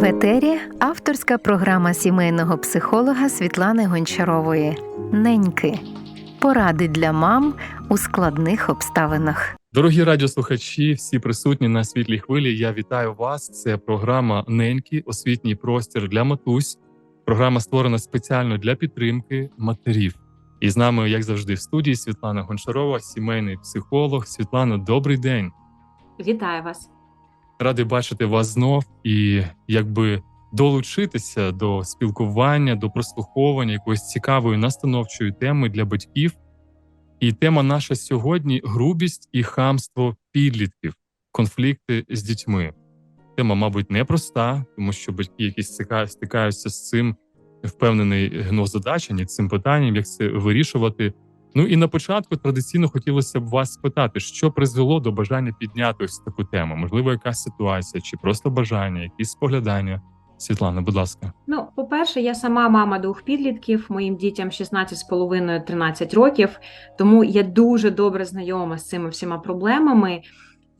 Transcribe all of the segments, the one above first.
В етері авторська програма сімейного психолога Світлани Гончарової Неньки. Поради для мам у складних обставинах. Дорогі радіослухачі, всі присутні на світлій хвилі. Я вітаю вас. Це програма Неньки, освітній простір для матусь. Програма створена спеціально для підтримки матерів. І з нами, як завжди, в студії Світлана Гончарова, сімейний психолог. Світлано, добрий день. Вітаю вас. Радий бачити вас знов і якби долучитися до спілкування, до прослуховування якоїсь цікавої настановчої теми для батьків. І тема наша сьогодні грубість і хамство підлітків, конфлікти з дітьми. Тема, мабуть, непроста, тому що батьки якісь стикаються з цим впевнений гнозодачення, цим питанням, як це вирішувати. Ну і на початку традиційно хотілося б вас спитати, що призвело до бажання підняти ось таку тему? Можливо, якась ситуація, чи просто бажання, якісь споглядання. Світлана, будь ласка. Ну, по-перше, я сама мама двох підлітків, моїм дітям 16,5-13 років, тому я дуже добре знайома з цими всіма проблемами.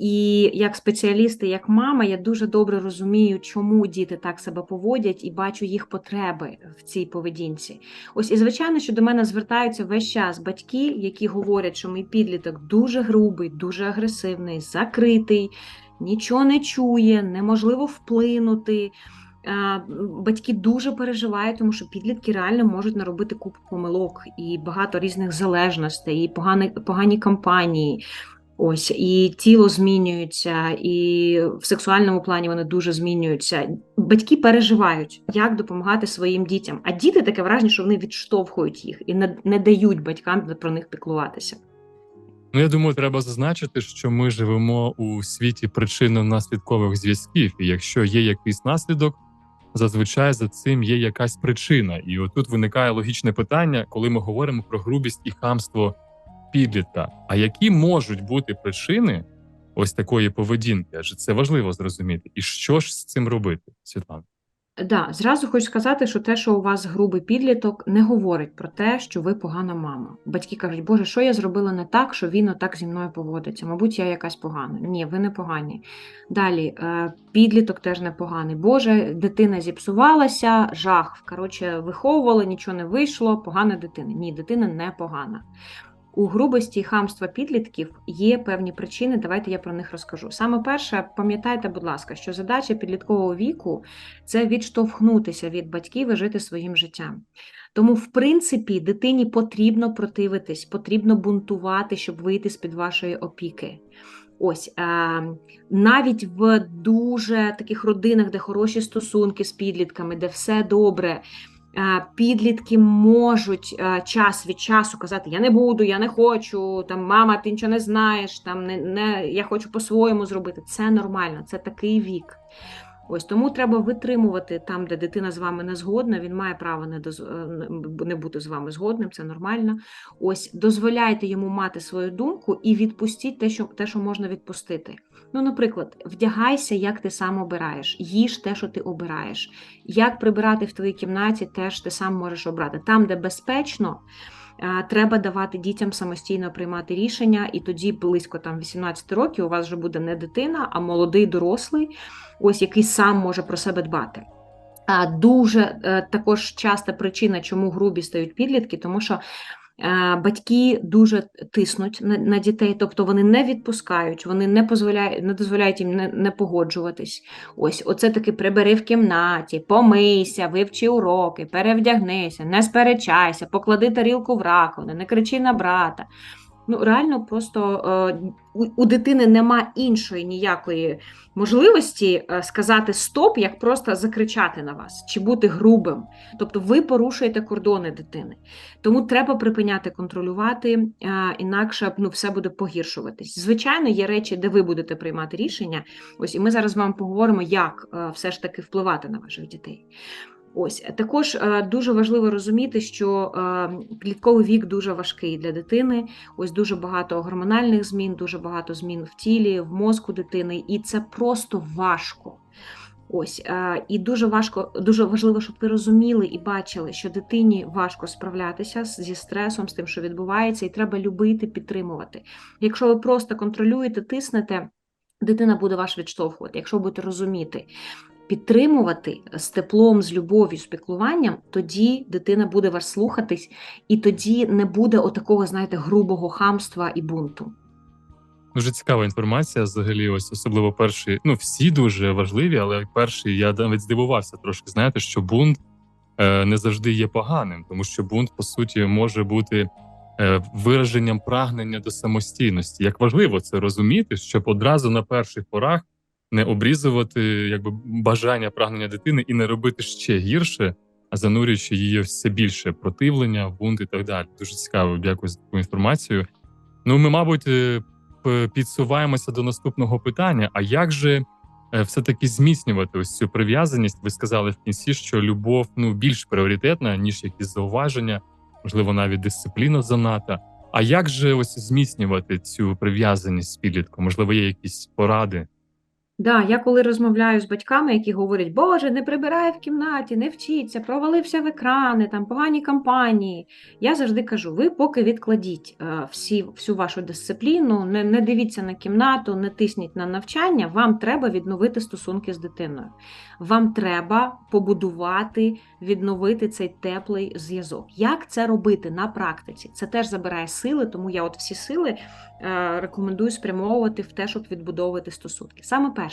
І як спеціаліст, і як мама, я дуже добре розумію, чому діти так себе поводять, і бачу їх потреби в цій поведінці. Ось і звичайно, що до мене звертаються весь час батьки, які говорять, що мій підліток дуже грубий, дуже агресивний, закритий, нічого не чує, неможливо вплинути. Батьки дуже переживають, тому що підлітки реально можуть наробити купу помилок і багато різних залежностей, і погані, погані кампанії. Ось і тіло змінюється, і в сексуальному плані вони дуже змінюються. Батьки переживають, як допомагати своїм дітям. А діти таке враження, що вони відштовхують їх і не, не дають батькам про них піклуватися. Ну, я думаю, треба зазначити, що ми живемо у світі причинно-наслідкових зв'язків, і якщо є якийсь наслідок, зазвичай за цим є якась причина. І отут виникає логічне питання, коли ми говоримо про грубість і хамство підлітка. А які можуть бути причини ось такої поведінки? Адже це важливо зрозуміти. І що ж з цим робити, Світлана? Да, зразу хочу сказати, що те, що у вас грубий підліток, не говорить про те, що ви погана мама. Батьки кажуть, Боже, що я зробила не так, що він отак зі мною поводиться? Мабуть, я якась погана. Ні, ви не погані. Далі, е, підліток теж не поганий. Боже, дитина зіпсувалася, жах. Коротше, виховували, нічого не вийшло, погана дитина. Ні, дитина не погана. У грубості і хамства підлітків є певні причини. Давайте я про них розкажу. Саме перше, пам'ятайте, будь ласка, що задача підліткового віку це відштовхнутися від батьків і жити своїм життям. Тому, в принципі, дитині потрібно противитись, потрібно бунтувати, щоб вийти з під вашої опіки. Ось е, навіть в дуже таких родинах, де хороші стосунки з підлітками, де все добре. Е, Підлітки можуть е, час від часу казати: Я не буду, я не хочу, там мама, ти нічого не знаєш, там не, не я хочу по-своєму зробити. Це нормально, це такий вік. Ось тому треба витримувати там, де дитина з вами не згодна. Він має право не доз... е, не бути з вами згодним, це нормально. Ось дозволяйте йому мати свою думку і відпустіть те, що те, що можна відпустити. Ну, наприклад, вдягайся, як ти сам обираєш, їж те, що ти обираєш. Як прибирати в твоїй кімнаті, теж ти сам можеш обрати. Там, де безпечно. е, Треба давати дітям самостійно приймати рішення, і тоді близько там 18 років у вас вже буде не дитина, а молодий дорослий, ось який сам може про себе дбати. Дуже е, також часта причина, чому грубі стають підлітки, тому що батьки дуже тиснуть на, на дітей, тобто вони не відпускають, вони не дозволяють, не дозволяють їм не, не погоджуватись. Ось, оце таки прибери в кімнаті, помийся, вивчи уроки, перевдягнися, не сперечайся, поклади тарілку в раковину, не кричи на брата. Ну, реально, просто е, у, дитини нема іншої ніякої можливості е, сказати стоп, як просто закричати на вас чи бути грубим. Тобто ви порушуєте кордони дитини. Тому треба припиняти контролювати, е, інакше ну, все буде погіршуватись. Звичайно, є речі, де ви будете приймати рішення. Ось і ми зараз з вами поговоримо, як все ж таки впливати на ваших дітей. Ось також е, дуже важливо розуміти, що е, підлітковий вік дуже важкий для дитини. Ось дуже багато гормональних змін, дуже багато змін в тілі, в мозку дитини, і це просто важко. Ось е, і дуже важко, дуже важливо, щоб ви розуміли і бачили, що дитині важко справлятися зі стресом, з тим, що відбувається, і треба любити, підтримувати. Якщо ви просто контролюєте, тиснете, дитина буде вас відштовхувати, якщо будете розуміти. Підтримувати з теплом, з любов'ю, з піклуванням, тоді дитина буде вас слухатись, і тоді не буде отакого, знаєте, грубого хамства і бунту. Дуже цікава інформація. Взагалі, ось особливо перший. Ну всі дуже важливі, але перший я навіть здивувався трошки. Знаєте, що бунт е, не завжди є поганим, тому що бунт по суті може бути е, вираженням прагнення до самостійності. Як важливо це розуміти, щоб одразу на перших порах не обрізувати якби бажання прагнення дитини і не робити ще гірше, а занурюючи її все більше противлення, бунт і так далі. Дуже цікаво. Дякую за таку інформацію. Ну, ми, мабуть, е, підсуваємося до наступного питання: а як же е, все-таки зміцнювати ось цю прив'язаність? Ви сказали в кінці, що любов ну більш пріоритетна, ніж якісь зауваження, можливо, навіть дисципліна занадто. А як же ось зміцнювати цю прив'язаність з підлітком? Можливо, є якісь поради? Да, я коли розмовляю з батьками, які говорять, Боже, не прибирай в кімнаті, не вчіться, провалився в екрани, там погані кампанії. Я завжди кажу: ви поки відкладіть е, всі, всю вашу дисципліну, не, не дивіться на кімнату, не тисніть на навчання. Вам треба відновити стосунки з дитиною. Вам треба побудувати, відновити цей теплий зв'язок. Як це робити на практиці? Це теж забирає сили, тому я от всі сили е, рекомендую спрямовувати в те, щоб відбудовувати стосунки. Саме перше,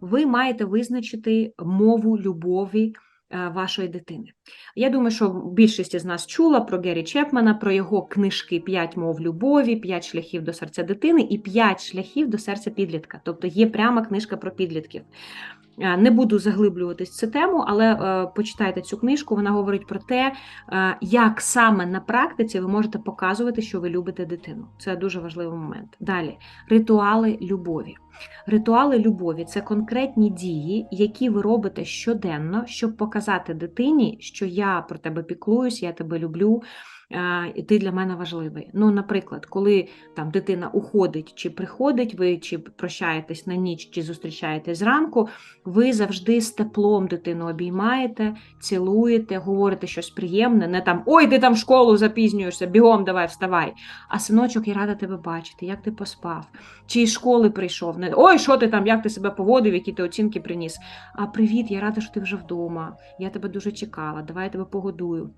ви маєте визначити мову любові е, вашої дитини. Я думаю, що більшість із нас чула про Геррі Чепмана, про його книжки «П'ять мов любові, п'ять шляхів до серця дитини і п'ять шляхів до серця підлітка. Тобто є пряма книжка про підлітків. Е, Не буду заглиблюватись в цю тему, але е, почитайте цю книжку. Вона говорить про те, е, як саме на практиці ви можете показувати, що ви любите дитину. Це дуже важливий момент. Далі ритуали любові. Ритуали любові це конкретні дії, які ви робите щоденно, щоб показати дитині, що я про тебе піклуюсь, я тебе люблю. Е, І ти для мене важливий. Ну, наприклад, коли там дитина уходить чи приходить, ви чи прощаєтесь на ніч, чи зустрічаєтесь зранку, ви завжди з теплом дитину обіймаєте, цілуєте, говорите щось приємне, не там ой, ти там в школу запізнюєшся, бігом давай, вставай. А синочок, я рада тебе бачити, як ти поспав, чи із школи прийшов. Не ой, що ти там, як ти себе поводив, які ти оцінки приніс. А привіт, я рада, що ти вже вдома. Я тебе дуже чекала, давай я тебе погодую.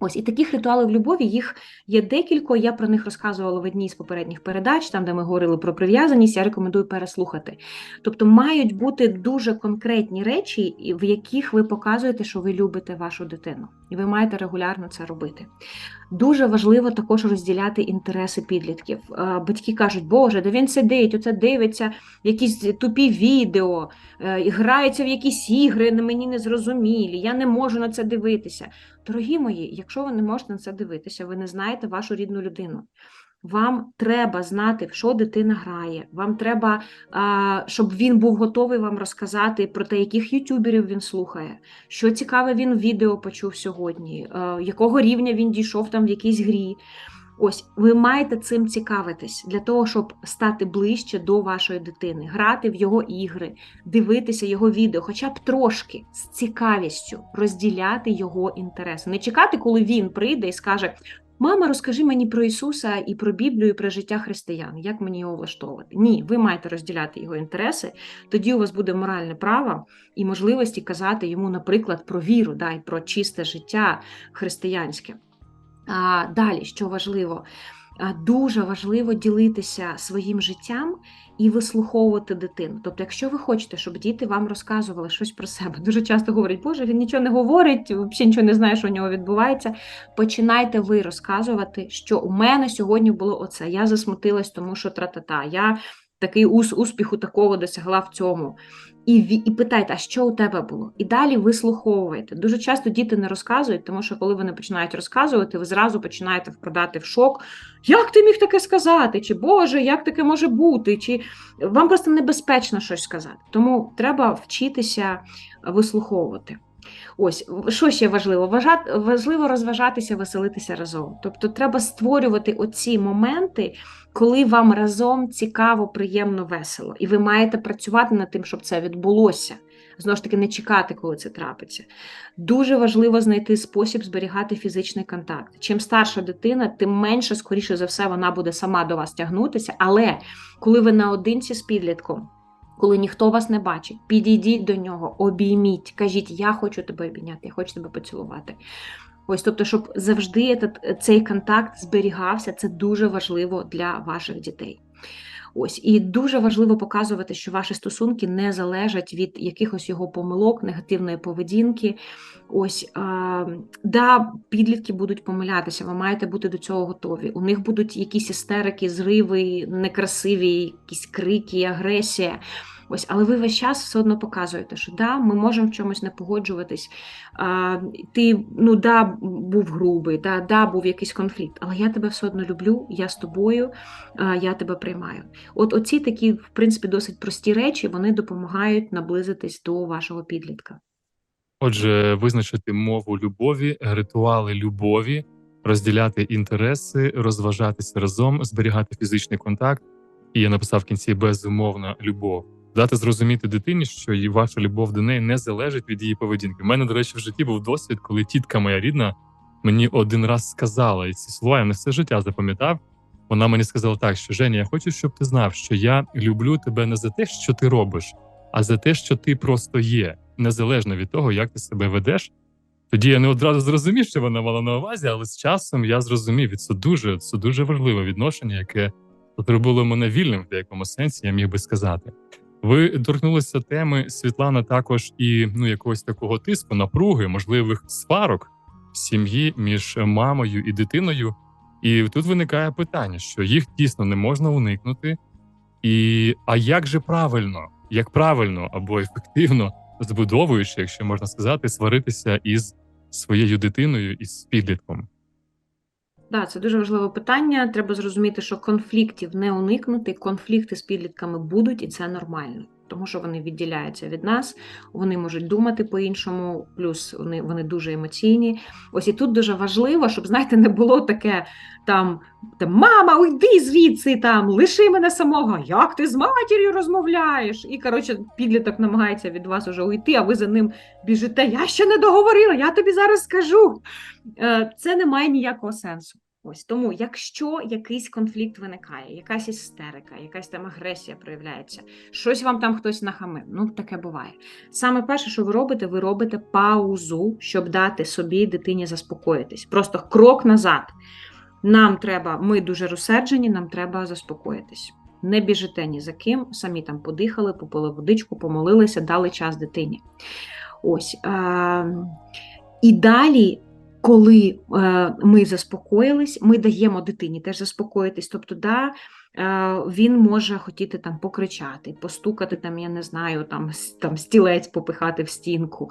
Ось і таких ритуалів любові їх є декілька. Я про них розказувала в одній з попередніх передач, там де ми говорили про прив'язаність. Я рекомендую переслухати. Тобто мають бути дуже конкретні речі, в яких ви показуєте, що ви любите вашу дитину, і ви маєте регулярно це робити. Дуже важливо також розділяти інтереси підлітків. Е, Батьки кажуть, Боже, де він сидить, оце дивиться якісь тупі відео, е, грається в якісь ігри, мені незрозумілі, я не можу на це дивитися. Дорогі мої, якщо ви не можете на це дивитися, ви не знаєте вашу рідну людину. Вам треба знати, в що дитина грає. Вам треба, щоб він був готовий вам розказати про те, яких ютуберів він слухає, що цікаве він відео почув сьогодні, е, якого рівня він дійшов там в якійсь грі. Ось ви маєте цим цікавитись для того, щоб стати ближче до вашої дитини, грати в його ігри, дивитися його відео, хоча б трошки з цікавістю розділяти його інтереси. Не чекати, коли він прийде і скаже: Мама, розкажи мені про Ісуса і про Біблію, і про життя християн. Як мені його влаштовувати? Ні, ви маєте розділяти його інтереси. Тоді у вас буде моральне право і можливості казати йому, наприклад, про віру, да, і про чисте життя християнське. А, Далі, що важливо, дуже важливо ділитися своїм життям і вислуховувати дитину. Тобто, якщо ви хочете, щоб діти вам розказували щось про себе, дуже часто говорять, Боже, він нічого не говорить, взагалі нічого не знає, що у нього відбувається. Починайте ви розказувати, що у мене сьогодні було оце. Я засмутилась, тому що тра-та-та. Я такий ус, успіху такого досягла в цьому. І, і питайте, а що у тебе було? І далі вислуховуєте. Дуже часто діти не розказують, тому що коли вони починають розказувати, ви зразу починаєте впадати в шок. Як ти міг таке сказати? Чи Боже, як таке може бути? Чи вам просто небезпечно щось сказати. Тому треба вчитися вислуховувати. Ось що ще важливо? Важливо розважатися, веселитися разом. Тобто, треба створювати оці моменти, коли вам разом цікаво, приємно, весело, і ви маєте працювати над тим, щоб це відбулося. Знову ж таки, не чекати, коли це трапиться. Дуже важливо знайти спосіб зберігати фізичний контакт. Чим старша дитина, тим менше, скоріше за все, вона буде сама до вас тягнутися. Але коли ви наодинці з підлітком, Коли ніхто вас не бачить, підійдіть до нього, обійміть, кажіть, я хочу тебе обійняти, я хочу тебе поцілувати. Ось, тобто, щоб завжди цей контакт зберігався, це дуже важливо для ваших дітей. Ось і дуже важливо показувати, що ваші стосунки не залежать від якихось його помилок, негативної поведінки. Ось а, да, підлітки будуть помилятися, ви маєте бути до цього готові. У них будуть якісь істерики, зриви, некрасиві, якісь крики, агресія. Ось, але ви весь час все одно показуєте, що да, ми можемо в чомусь не погоджуватись. А, Ти ну да, був грубий, да, да, був якийсь конфлікт, але я тебе все одно люблю, я з тобою, а, я тебе приймаю. От оці такі, в принципі, досить прості речі, вони допомагають наблизитись до вашого підлітка. Отже, визначити мову любові, ритуали любові, розділяти інтереси, розважатися разом, зберігати фізичний контакт. І я написав в кінці безумовна любов. Дати зрозуміти дитині, що ваша любов до неї не залежить від її поведінки. У мене, до речі, в житті був досвід, коли тітка моя рідна мені один раз сказала, і ці слова я на все життя запам'ятав. Вона мені сказала так, що Женя, я хочу, щоб ти знав, що я люблю тебе не за те, що ти робиш, а за те, що ти просто є, незалежно від того, як ти себе ведеш. Тоді я не одразу зрозумів, що вона мала на увазі, але з часом я зрозумів, і це дуже це дуже важливе відношення, яке зробило мене вільним в деякому сенсі, я міг би сказати. Ви торкнулися теми Світлана також і ну якогось такого тиску, напруги, можливих сварок в сім'ї між мамою і дитиною. І тут виникає питання, що їх дійсно не можна уникнути. І а як же правильно, як правильно або ефективно збудовуючи, якщо можна сказати, сваритися із своєю дитиною із підлітком? Да, це дуже важливе питання. Треба зрозуміти, що конфліктів не уникнути. Конфлікти з підлітками будуть, і це нормально, тому що вони відділяються від нас, вони можуть думати по-іншому, плюс вони вони дуже емоційні. Ось і тут дуже важливо, щоб знаєте, не було таке там, там мама, уйди звідси, там лиши мене самого. Як ти з матір'ю розмовляєш? І коротше, підліток намагається від вас уже уйти, а ви за ним біжите. Я ще не договорила, я тобі зараз скажу. Е, Це не має ніякого сенсу. Ось тому, якщо якийсь конфлікт виникає, якась істерика, якась там агресія проявляється, щось вам там хтось нахамив, ну таке буває. Саме перше, що ви робите, ви робите паузу, щоб дати собі дитині заспокоїтись. Просто крок назад. Нам треба, ми дуже розсерджені, нам треба заспокоїтись. Не біжите ні за ким, самі там подихали, попили водичку, помолилися, дали час дитині. Ось. Е- і далі коли е, ми заспокоїлись, ми даємо дитині теж заспокоїтись. Тобто, да, е, він може хотіти там покричати, постукати, там, я не знаю, там, там стілець попихати в стінку.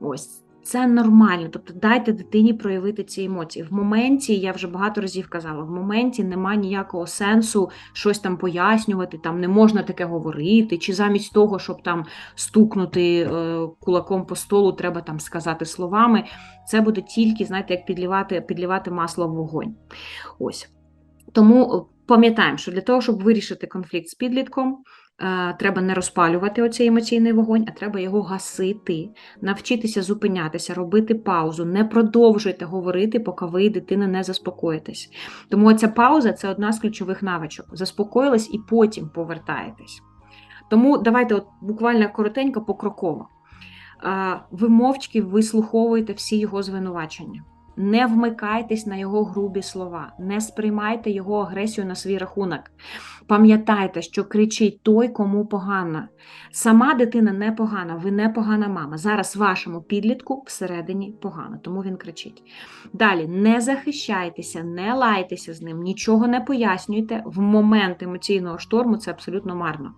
Ось. Це нормально, тобто дайте дитині проявити ці емоції. В моменті, я вже багато разів казала, в моменті немає ніякого сенсу щось там пояснювати, там не можна таке говорити, чи замість того, щоб там стукнути е, кулаком по столу, треба там сказати словами. Це буде тільки, знаєте, як підлівати, підлівати масло в вогонь. Ось. Тому пам'ятаємо, що для того, щоб вирішити конфлікт з підлітком, Треба не розпалювати оцей емоційний вогонь, а треба його гасити, навчитися зупинятися, робити паузу. Не продовжуйте говорити, поки ви дитина не заспокоїтесь. Тому ця пауза це одна з ключових навичок. Заспокоїлись і потім повертаєтесь. Тому давайте от буквально коротенько, покроково. Ви мовчки вислуховуєте всі його звинувачення. Не вмикайтесь на його грубі слова, не сприймайте його агресію на свій рахунок. Пам'ятайте, що кричить той, кому погано. Сама дитина не погана, ви не погана мама. Зараз вашому підлітку всередині погано, тому він кричить. Далі не захищайтеся, не лайтеся з ним, нічого не пояснюйте. В момент емоційного шторму це абсолютно марно.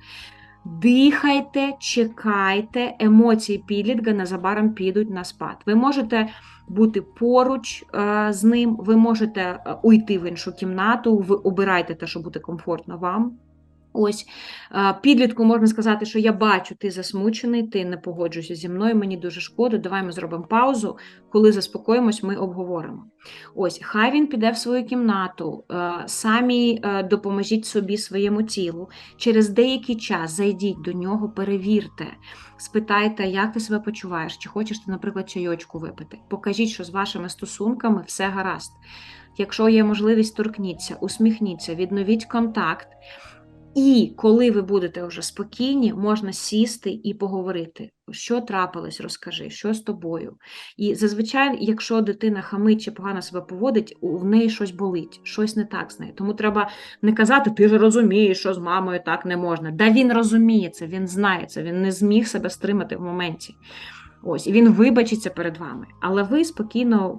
Дихайте, чекайте, емоції підлітка незабаром підуть на спад. Ви можете бути поруч е, з ним, ви можете е, уйти в іншу кімнату, ви обирайте те, що буде комфортно вам. Ось підлітку можна сказати, що я бачу, ти засмучений, ти не погоджуєшся зі мною, мені дуже шкода. Давай ми зробимо паузу. Коли заспокоїмось, ми обговоримо. Ось, хай він піде в свою кімнату, самі допоможіть собі своєму тілу. Через деякий час зайдіть до нього, перевірте, спитайте, як ти себе почуваєш, чи хочеш ти, наприклад, чайочку випити. Покажіть, що з вашими стосунками все гаразд. Якщо є можливість, торкніться, усміхніться, відновіть контакт. І коли ви будете вже спокійні, можна сісти і поговорити, що трапилось, розкажи, що з тобою. І зазвичай, якщо дитина хамить чи погано себе поводить, у- в неї щось болить, щось не так з нею. Тому треба не казати, ти ж розумієш, що з мамою так не можна. Да він розуміє це, він знає це, він не зміг себе стримати в моменті. Ось, і він вибачиться перед вами. Але ви спокійно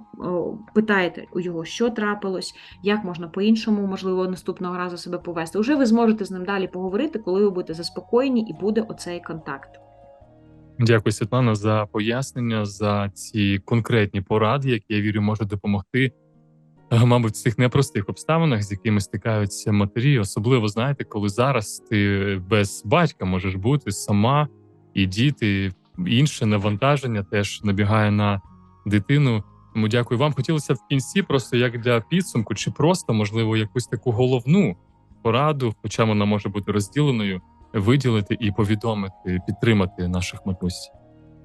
питаєте у його, що трапилось, як можна по-іншому, можливо, наступного разу себе повести. Уже ви зможете з ним далі поговорити, коли ви будете заспокоєні і буде оцей контакт. Дякую, Світлана, за пояснення, за ці конкретні поради, які я вірю, можуть допомогти. е, Мабуть, в цих непростих обставинах, з якими стикаються матері, особливо знаєте, коли зараз ти без батька можеш бути сама і діти, інше навантаження теж набігає на дитину. Тому дякую вам. Хотілося в кінці, просто як для підсумку, чи просто можливо якусь таку головну пораду, хоча вона може бути розділеною, виділити і повідомити, підтримати наших матусь.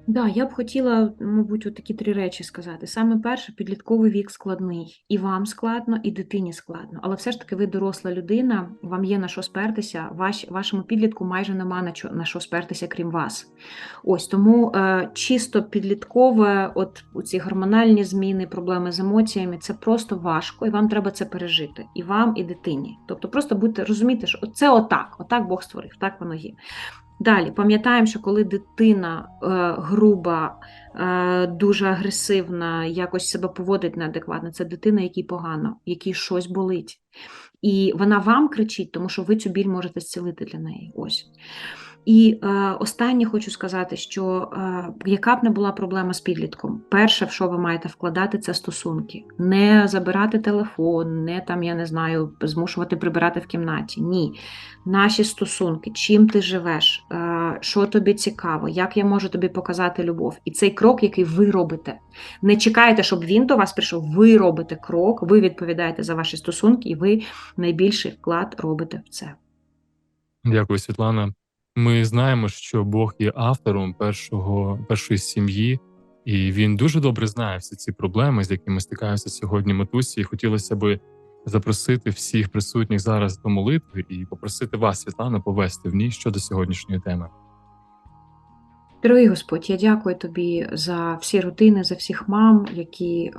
Да, я б хотіла, мабуть, от такі три речі сказати. Саме перше, підлітковий вік складний. І вам складно, і дитині складно. Але все ж таки ви доросла людина, вам є на що спертися, ваш, вашому підлітку майже нема на, чо, на що спертися, крім вас. Ось тому е, чисто підліткове, от ці гормональні зміни, проблеми з емоціями, це просто важко, і вам треба це пережити. І вам, і дитині. Тобто просто будьте розуміти, що це отак, отак Бог створив, так воно є. Далі пам'ятаємо, що коли дитина е, груба, е, дуже агресивна, якось себе поводить неадекватно, це дитина, якій погано, якій щось болить. І вона вам кричить, тому що ви цю біль можете зцілити для неї. Ось. І е, останнє хочу сказати, що е, яка б не була проблема з підлітком, перше, в що ви маєте вкладати, це стосунки. Не забирати телефон, не там, я не знаю, змушувати прибирати в кімнаті. Ні. Наші стосунки, чим ти живеш, е, що тобі цікаво, як я можу тобі показати любов. І цей крок, який ви робите. Не чекайте, щоб він до вас прийшов. Ви робите крок, ви відповідаєте за ваші стосунки, і ви найбільший вклад робите в це. Дякую, Світлана. Ми знаємо, що Бог є автором першого, першої сім'ї, і він дуже добре знає всі ці проблеми, з якими стикаються сьогодні матусі. І хотілося би запросити всіх присутніх зараз до молитви і попросити вас, Світлана, повести в ній щодо сьогоднішньої теми. Дорогий Господь, я дякую тобі за всі рутини, за всіх мам, які е,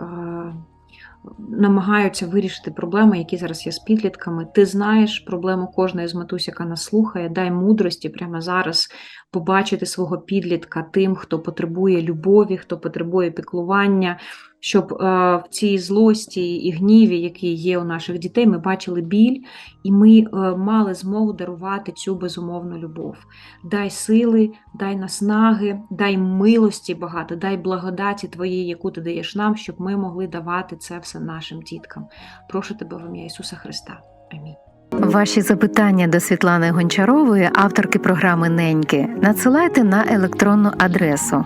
намагаються вирішити проблеми, які зараз є з підлітками. Ти знаєш проблему кожної з матусь, яка нас слухає. Дай мудрості прямо зараз побачити свого підлітка тим, хто потребує любові, хто потребує піклування, щоб е, в цій злості і гніві, які є у наших дітей, ми бачили біль, і ми е, мали змогу дарувати цю безумовну любов. Дай сили, дай наснаги, дай милості багато, дай благодаті Твоєї, яку ти даєш нам, щоб ми могли давати це все нашим діткам. Прошу тебе в ім'я Ісуса Христа. Амінь. Ваші запитання до Світлани Гончарової, авторки програми Неньки, надсилайте на електронну адресу